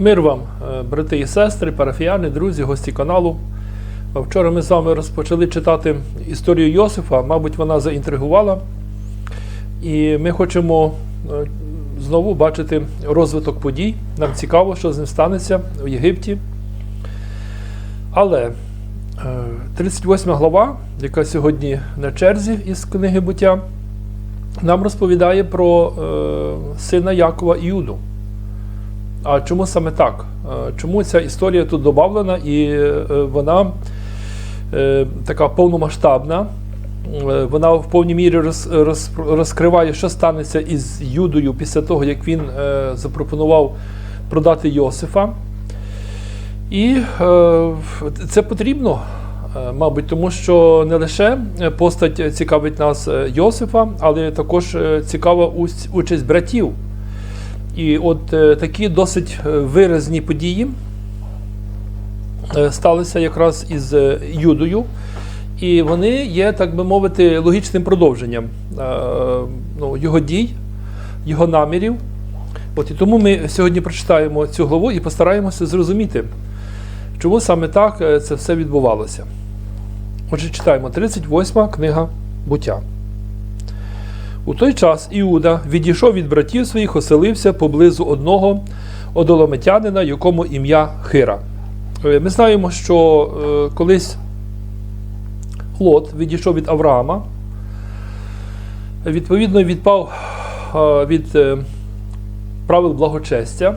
Мир вам, е, брати і сестри, парафіяни, друзі, гості каналу. Вчора ми з вами розпочали читати історію Йосифа. Мабуть, вона заінтригувала. І ми хочемо е, знову бачити розвиток подій. Нам цікаво, що з ним станеться в Єгипті. Але е, 38 глава, яка сьогодні на черзі із книги буття, нам розповідає про е, сина Якова Іуду. А чому саме так? Е, Чому ця історія тут додавлена і е, вона е, така повномасштабна? Вона в повній мірі роз, роз, розкриває, що станеться із Юдою після того, як він е, запропонував продати Йосифа. І е, це потрібно, мабуть, тому що не лише постать цікавить нас Йосифа, але також цікава участь братів. І от е, такі досить е, виразні події е, сталися якраз із Юдою. І вони є, так би мовити, логічним продовженням ну, його дій, його намірів. От і тому ми сьогодні прочитаємо цю главу і постараємося зрозуміти, чому саме так це все відбувалося. Отже, читаємо 38 книга буття. У той час Іуда відійшов від братів своїх, оселився поблизу одного одолометянина, якому ім'я Хира. Е, Ми знаємо, що е, колись Лот відійшов від Авраама, відповідно, відпав е, від правил благочестя,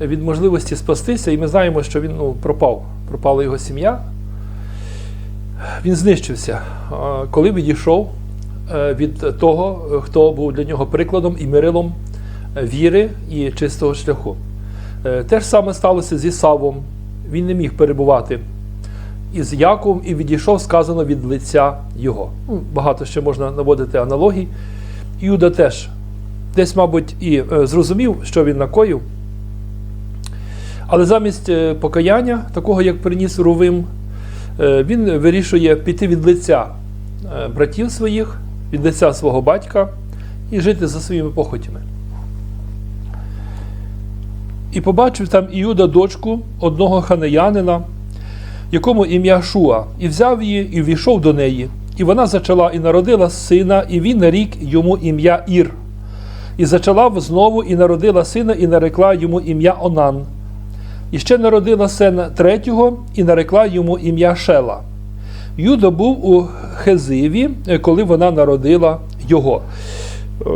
від можливості спастися, і ми знаємо, що він ну, пропав, пропала його сім'я. Він знищився, коли відійшов від того, хто був для нього прикладом і мирилом е, віри і чистого шляху. Е, Те ж саме сталося зі Савом. Він не міг перебувати із Яковом і відійшов, сказано, від лиця його. Ну, Багато ще можна наводити аналогій. Іуда теж десь, мабуть, і е, зрозумів, що він накоїв. Але замість е, покаяння, такого як приніс Рувим, е, він вирішує піти від лиця е, братів своїх, від лиця свого батька і жити за своїми похотями. І побачив там Іуда дочку одного ханеянина, якому ім'я Шуа, і взяв її, і війшов до неї. І вона зачала і народила сина, і він нарік йому ім'я Ір. І зачала знову і народила сина, і нарекла йому ім'я Онан. І ще народила сина третього, і нарекла йому ім'я Шела. Юда був у Хезиві, е, коли вона народила його. Е,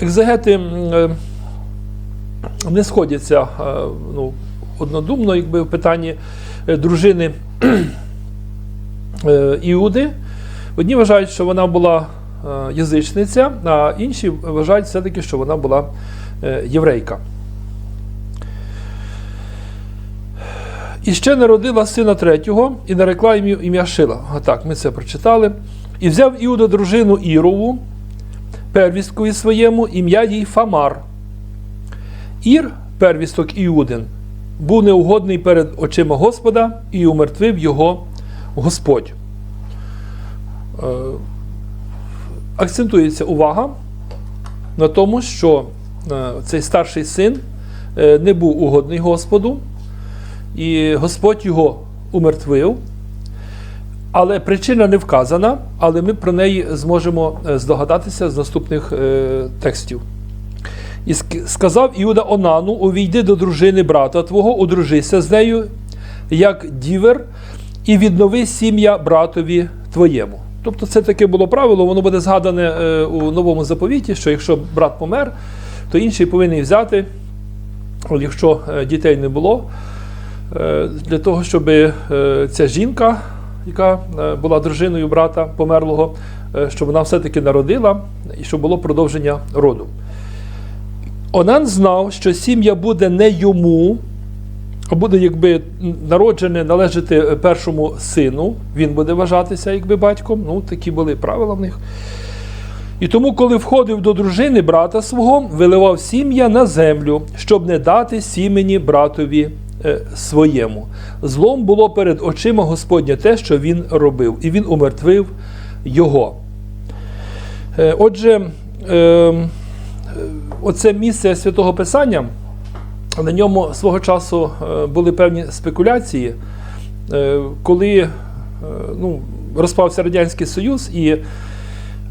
Екзегети е, не сходяться ну, однодумно, якби в питанні дружини Іуди. Одні вважають, що вона була язичниця, а інші вважають все-таки, що вона була єврейка. І ще народила сина третього і нарекла йому ім'я Шила. А так, ми це прочитали. І взяв Іуда дружину Ірову, первісткові своєму, ім'я їй Фамар. Ір, первісток Іудин, був неугодний перед очима Господа і умертвив його Господь. Е, Акцентується увага на тому, що е, цей старший син е, не був угодний Господу, і Господь його умертвив. Але причина не вказана, але ми про неї зможемо е, здогадатися з наступних е, текстів. І сказав Іуда Онану: увійди до дружини брата твого, одружися з нею, як дівер, і віднови сім'я братові твоєму. Тобто це таке було правило, воно буде згадане е, у новому заповіті, що якщо брат помер, то інший повинен взяти, якщо е, дітей не було, для того, щоб е, ця жінка, яка е, була дружиною брата померлого, е, щоб вона все-таки народила і щоб було продовження роду. Онан знав, що сім'я буде не йому, а буде якби народжене належати е, першому сину. Він буде вважатися якби батьком. Ну, такі були правила в них. І тому, коли входив до дружини брата свого, виливав сім'я на землю, щоб не дати сімені братові е, своєму. Злом було перед очима Господня те, що він робив, і він умертвив його. Е, Отже, е, оце місце святого Писання на ньому свого часу е, були певні спекуляції, е, коли е, ну, розпався Радянський Союз і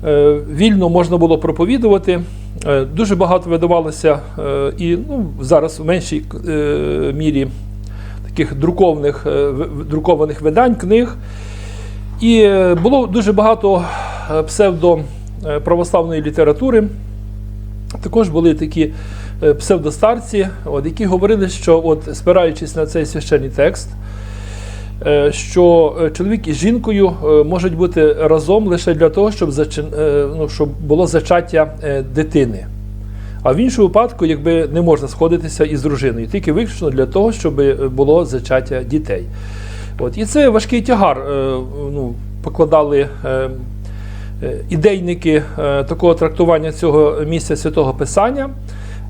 е, вільно можна було проповідувати. Е, Дуже багато видавалося е, і ну, зараз в меншій е, мірі таких друкованих, друкованих видань, книг. І було дуже багато псевдоправославної літератури. Також були такі псевдостарці, от, які говорили, що, от, спираючись на цей священний текст, що е, чоловік із жінкою е, можуть бути разом лише для того, щоб, е, ну, щоб було зачаття е, дитини. А в іншому випадку, якби не можна сходитися із дружиною, тільки виключно для того, щоб е, було зачаття дітей. От. І це важкий тягар. е, Ну, покладали е, е, ідейники е, такого трактування цього місця святого Писання.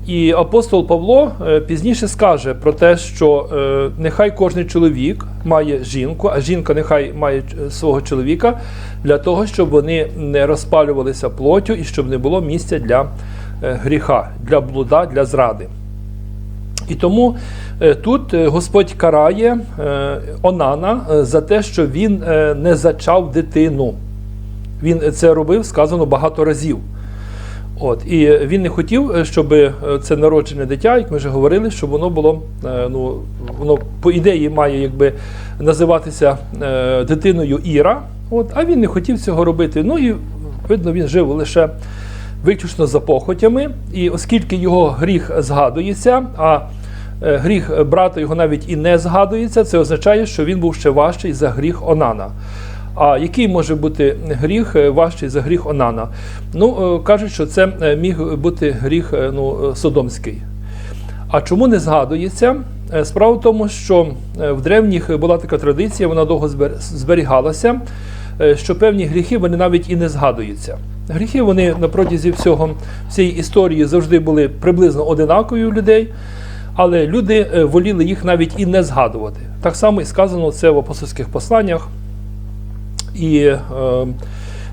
І апостол Павло е, пізніше скаже про те, що е, нехай кожен чоловік має жінку, а жінка нехай має е, свого чоловіка для того, щоб вони не розпалювалися плоттю і щоб не було місця для гріха, для блуда, для зради. І тому тут Господь карає Онана за те, що він не зачав дитину. Він це робив, сказано багато разів. От, і він не хотів, е, щоб е, це народжене дитя, як ми вже говорили, щоб воно було, е, ну, воно по ідеї має якби називатися е, дитиною Іра. От, а він не хотів цього робити. Ну і видно, він жив лише виключно за похотями. І оскільки його гріх згадується, а е, гріх брата його навіть і не згадується, це означає, що він був ще важчий за гріх Онана. А який може бути гріх е, важчий за гріх Онана? Ну, е, кажуть, що це е, міг бути гріх ну, Содомський. А чому не згадується? Справа в тому, що в древніх була така традиція, вона довго зберігалася, що певні гріхи вони навіть і не згадуються. Гріхи вони на протязі всього всієї історії завжди були приблизно одинакові у людей, але люди воліли їх навіть і не згадувати. Так само і сказано це в апостольських посланнях. І е,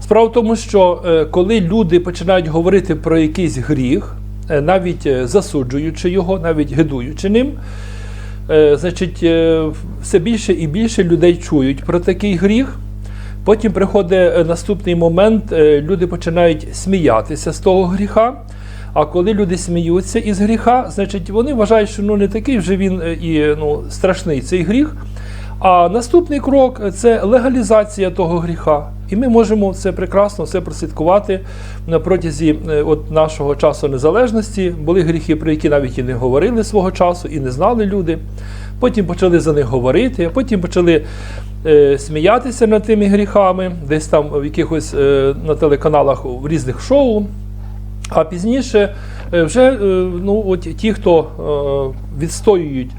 справа в тому, що е, коли люди починають говорити про якийсь гріх, е, навіть е, засуджуючи його, навіть гидуючи ним, е, значить, е, все більше і більше людей чують про такий гріх. Потім приходить е, наступний момент, е, люди починають сміятися з того гріха. А коли люди сміються із гріха, значить вони вважають, що ну не такий вже він е, і ну, страшний цей гріх. А наступний крок це легалізація того гріха. І ми можемо це прекрасно все прослідкувати на протязі е, от нашого часу незалежності. Були гріхи, про які навіть і не говорили свого часу, і не знали люди. Потім почали за них говорити, потім почали е, сміятися над тими гріхами, десь там в якихось е, на телеканалах в різних шоу. А пізніше е, вже е, ну, от ті, хто е, відстоюють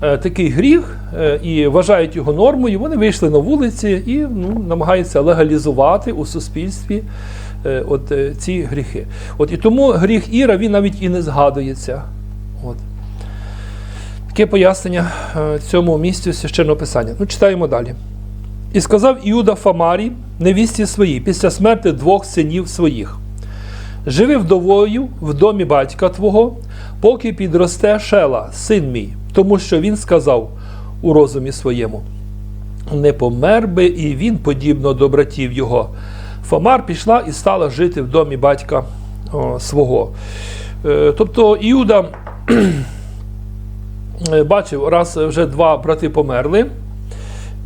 такий гріх е, і вважають його нормою, вони вийшли на вулиці і ну, намагаються легалізувати у суспільстві е, от, е, ці гріхи. От, і тому гріх Іра він навіть і не згадується. От. Таке пояснення е, цьому місцю священного писання. Ну, читаємо далі. І сказав Іуда Фамарі, невісті своїй, після смерти двох синів своїх. Живи вдовою в домі батька твого, поки підросте шела, син мій, тому що він сказав у розумі своєму: не помер би і він подібно до братів його. Фомар пішла і стала жити в домі батька свого. Е, тобто Іуда е, бачив, раз вже два брати померли,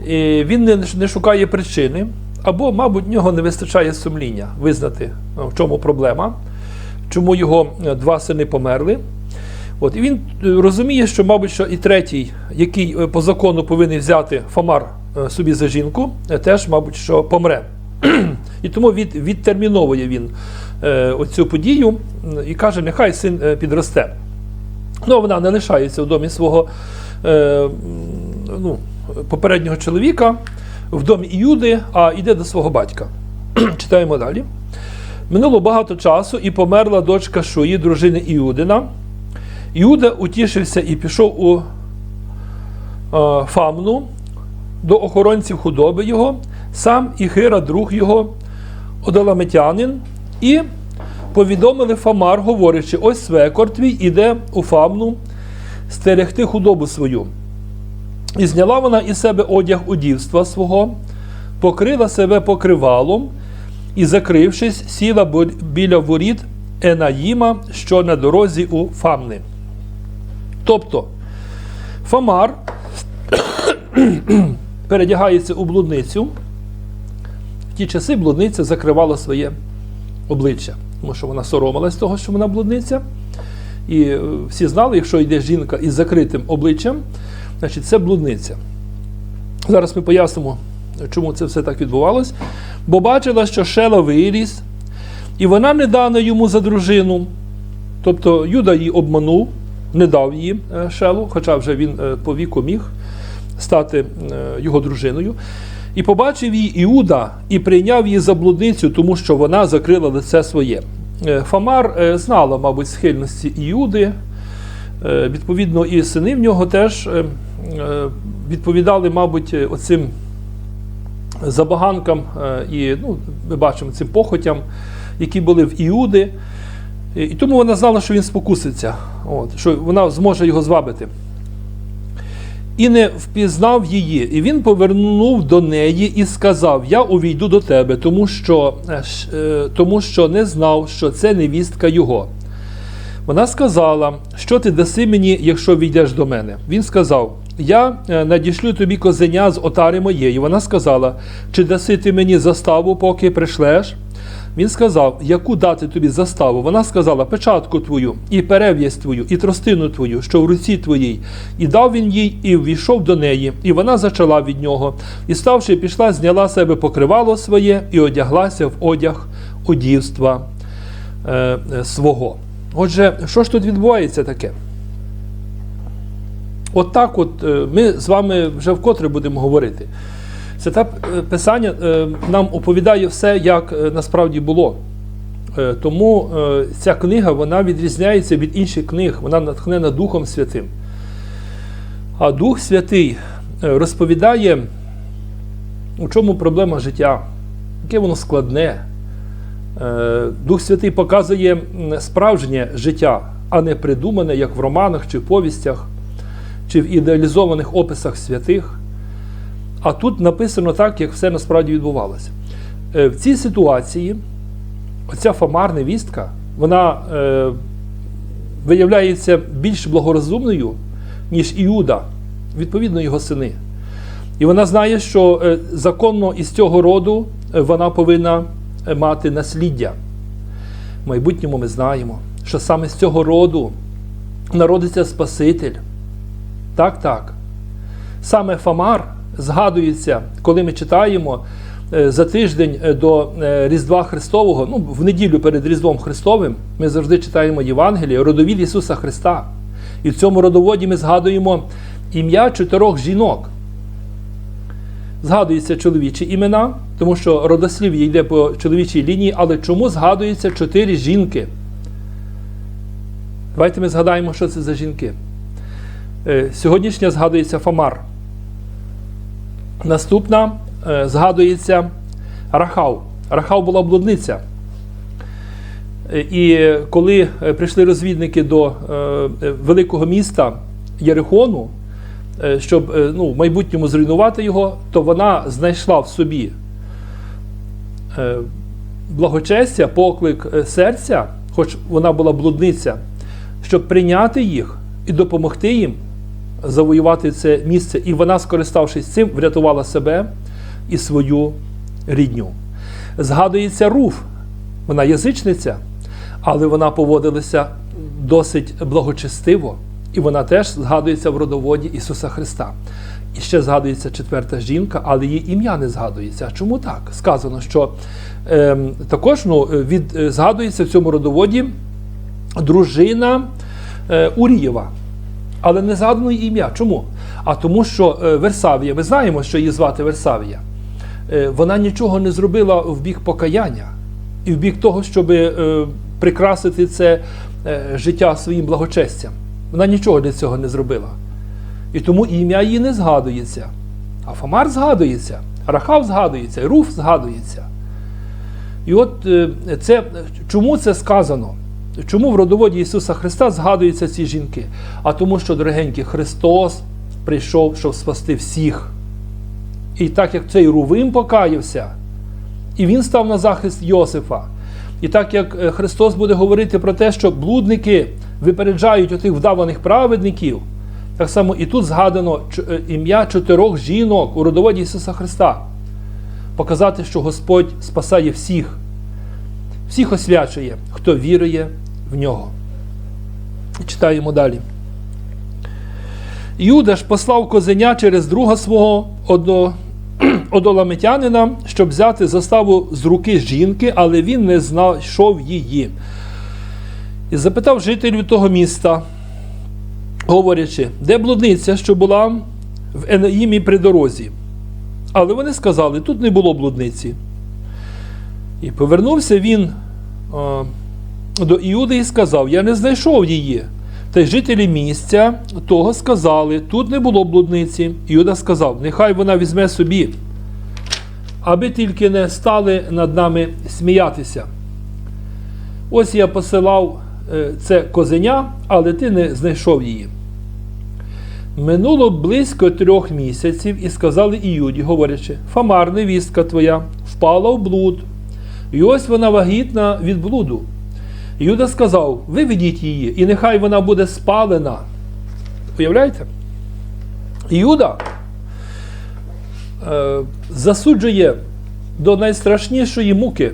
і він не, шукає причини, або, мабуть, в нього не вистачає сумління визнати, в чому проблема, чому його е, два сини померли. От, і він е, розуміє, що, мабуть, що і третій, який е, по закону повинен взяти Фомар е, собі за жінку, теж, мабуть, що помре. І тому від, відтерміновує він е, оцю подію і каже, нехай син підросте. Ну, вона не лишається в домі свого е, ну, попереднього чоловіка, в домі Іуди, а йде до свого батька. Читаємо далі. Минуло багато часу, і померла дочка Шуї, дружини Іудина. Іуда утішився і пішов у е, Фамну до охоронців худоби його, сам і Хира, друг його, Одаламетянин, і повідомили Фамар, говорячи: ось свекор твій іде у Фамну стерегти худобу свою. І зняла вона із себе одяг удівства свого, покрила себе покривалом і, закрившись, сіла біля воріт Енаїма, що на дорозі у Фамни. Тобто Фамар передягається у блудницю. В ті часи блудниця закривала своє обличчя, тому що вона соромилась того, що вона блудниця. І е, всі знали, якщо йде жінка із закритим обличчям, значить це блудниця. Зараз ми пояснимо, чому це все так відбувалось. Бо бачила, що Шела виріс, і вона не дана йому за дружину. Тобто Юда її обманув, не дав її е, Шелу, хоча вже він е, по віку міг стати е, його дружиною. І побачив її Іуда і прийняв її за блудницю, тому що вона закрила лице своє. Фамар знала, мабуть, схильності Іуди. Відповідно, і сини в нього теж відповідали, мабуть, оцим забаганкам і ну, ми бачимо цим похотям, які були в Іуди. І тому вона знала, що він спокуситься, от, що вона зможе його звабити. І не впізнав її. І він повернув до неї і сказав: Я увійду до тебе, тому що, е, е, тому що не знав, що це невістка його. Вона сказала, що ти даси мені, якщо війдеш до мене. Він сказав: Я е, надішлю тобі козеня з отари моєї. Вона сказала, чи даси ти мені заставу, поки прийшлеш? Він сказав, яку дати тобі заставу? Вона сказала, печатку твою, і перев'язь твою, і тростину твою, що в руці твоїй. І дав він їй, і ввійшов до неї, і вона зачала від нього. І ставши, пішла, зняла себе покривало своє і одяглася в одяг удівства е, е, свого. Отже, що ж тут відбувається таке? От от е, ми з вами вже вкотре будемо говорити. Це та е, писання е, нам оповідає все, як е, насправді було. Тому ця книга вона відрізняється від інших книг, вона натхнена Духом Святим. А Дух Святий розповідає, у чому проблема життя, яке воно складне. Дух Святий показує справжнє життя, а не придумане, як в романах чи повістях, чи в ідеалізованих описах святих. А тут написано так, як все насправді відбувалося. Е, В цій ситуації оця Фомар, невістка, вона е, виявляється більш благорозумною, ніж Іуда, відповідно, його сини. І вона знає, що е, законно із цього роду е, вона повинна мати насліддя. В майбутньому ми знаємо, що саме з цього роду народиться Спаситель. Так, так. Саме Фамар згадується, коли ми читаємо е, за тиждень е, до е, Різдва Христового, ну, в неділю перед Різдвом Христовим, ми завжди читаємо Євангеліє, родовід Ісуса Христа. І в цьому родоводі ми згадуємо ім'я чотирьох жінок. Згадуються чоловічі імена, тому що родослів'я йде по чоловічій лінії, але чому згадуються чотири жінки? Давайте ми згадаємо, що це за жінки. Сьогоднішня згадується Фомар. Наступна е, згадується Рахав. Рахав була блудниця. Е, І коли е, прийшли розвідники до великого міста Єрихону, щоб ну, в майбутньому зруйнувати його, то вона знайшла в собі благочестя, поклик серця, хоч вона була блудниця, щоб прийняти їх і допомогти їм завоювати це місце. І вона, скориставшись цим, врятувала себе і свою рідню. Згадується Руф, вона язичниця, але вона поводилася досить благочестиво, і вона теж згадується в родоводі Ісуса Христа. І ще згадується четверта жінка, але її ім'я не згадується. Чому так? Сказано, що е, також ну, від, е, згадується в цьому родоводі дружина е, Урієва. Але не згадано її ім'я. Чому? А тому, що е, Версавія, ми знаємо, що її звати Версавія, е, вона нічого не зробила в бік покаяння і в бік того, щоб е, прикрасити це життя своїм благочестям. Вона нічого для цього не зробила. І тому ім'я її не згадується. А Фомар згадується, Рахав згадується, Руф згадується. І от це, чому це сказано? Чому в родоводі Ісуса Христа згадуються ці жінки? А тому, що, дорогенькі, Христос прийшов, щоб спасти всіх. І так як цей Рувим покаявся, і він став на захист Йосифа. І так як е, Христос буде говорити про те, що блудники випереджають отих вдаваних праведників, так само і тут згадано е, ім'я чотирьох жінок у родоводі Ісуса Христа. Показати, що Господь спасає всіх, всіх освячує, хто вірує нього. Читаємо далі. Юда ж послав козеня через друга свого одо, одоламитянина, щоб взяти заставу з руки жінки, але він не знайшов її. І запитав жителів того міста, говорячи, де блудниця, що була в Енаїмі при дорозі. Але вони сказали, тут не було блудниці. І повернувся він до Іуди і сказав: Я не знайшов її. Та й жителі місця того сказали, тут не було блудниці. Іуда сказав, нехай вона візьме собі, аби тільки не стали над нами сміятися. Ось я посилав е, це козеня, але ти не знайшов її. Минуло близько трьох місяців і сказали Іуді, говорячи, Фамар, невістка твоя, впала в блуд. І ось вона вагітна від блуду. Юда сказав: виведіть її, і нехай вона буде спалена. Уявляєте? Юда е, засуджує до найстрашнішої муки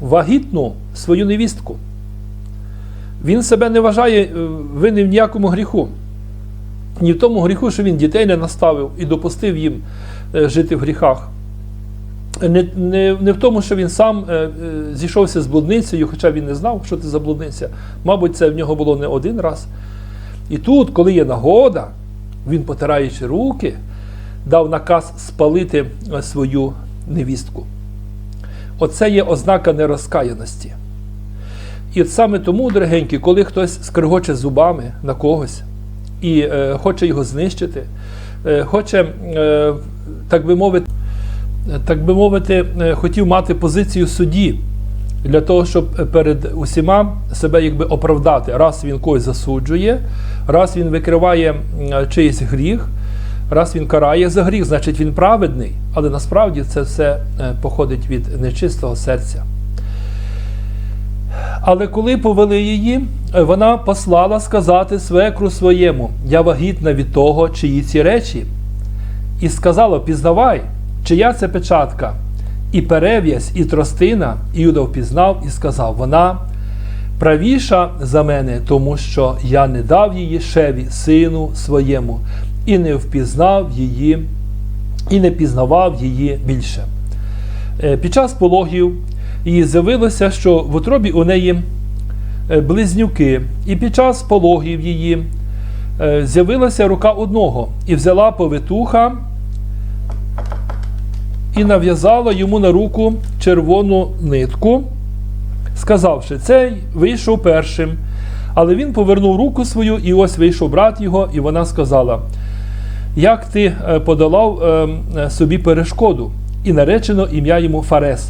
вагітну свою невістку. Він себе не вважає е, винним в ніякому гріху. Ні в тому гріху, що він дітей не наставив і допустив їм е, жити в гріхах. Не, не, не в тому, що він сам е, е, зійшовся з блудницею, хоча він не знав, що це за блудниця. Мабуть, це в нього було не один раз. І тут, коли є нагода, він, потираючи руки, дав наказ спалити е, свою невістку. Оце є ознака нерозкаяності. І саме тому, дорогенькі, коли хтось скригоче зубами на когось і е, хоче його знищити, е, хоче, е, так би мовити, так би мовити, е, хотів мати позицію судді для того, щоб перед усіма себе якби оправдати. Раз він когось засуджує, раз він викриває чийсь гріх, раз він карає за гріх, значить він праведний. Але насправді це все е, походить від нечистого серця. Але коли повели її, е, вона послала сказати свекру своєму: Я вагітна від того, чиї ці речі. І сказала: Пізнавай, чия це печатка, і перев'язь, і тростина. Іуда впізнав і сказав: Вона правіша за мене, тому що я не дав її шеві, сину своєму, і не впізнав її, і не пізнавав її більше. Е, Під час пологів їй з'явилося, що в утробі у неї е, близнюки, і під час пологів її е, з'явилася рука одного і взяла повитуха і нав'язала йому на руку червону нитку, сказавши, цей вийшов першим. Але він повернув руку свою, і ось вийшов брат його, і вона сказала: Як ти е, подолав е, е, собі перешкоду, і наречено ім'я йому Фарес.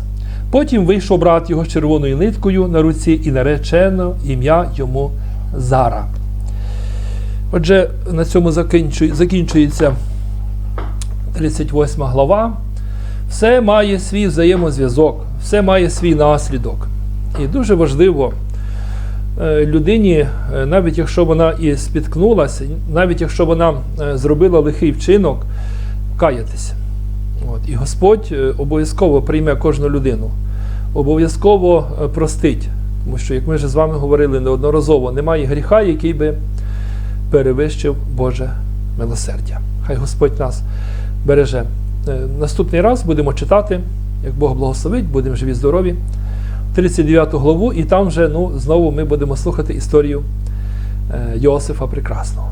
Потім вийшов брат його з червоною ниткою на руці, і наречено ім'я йому Зара. Отже, на цьому закінчується 38 глава. Все має свій взаємозв'язок, все має свій наслідок. І дуже важливо е, людині, е, навіть якщо вона і спіткнулася, навіть якщо вона е, зробила лихий вчинок, каятися. От. І Господь обов'язково прийме кожну людину, обов'язково простить. Тому що, як ми вже з вами говорили неодноразово, немає гріха, який би перевищив Боже милосердя. Хай Господь нас береже. Е, Наступний раз будемо читати, як Бог благословить, будемо живі здорові. 39 главу, і там вже ну, знову ми будемо слухати історію е, Йосифа Прекрасного.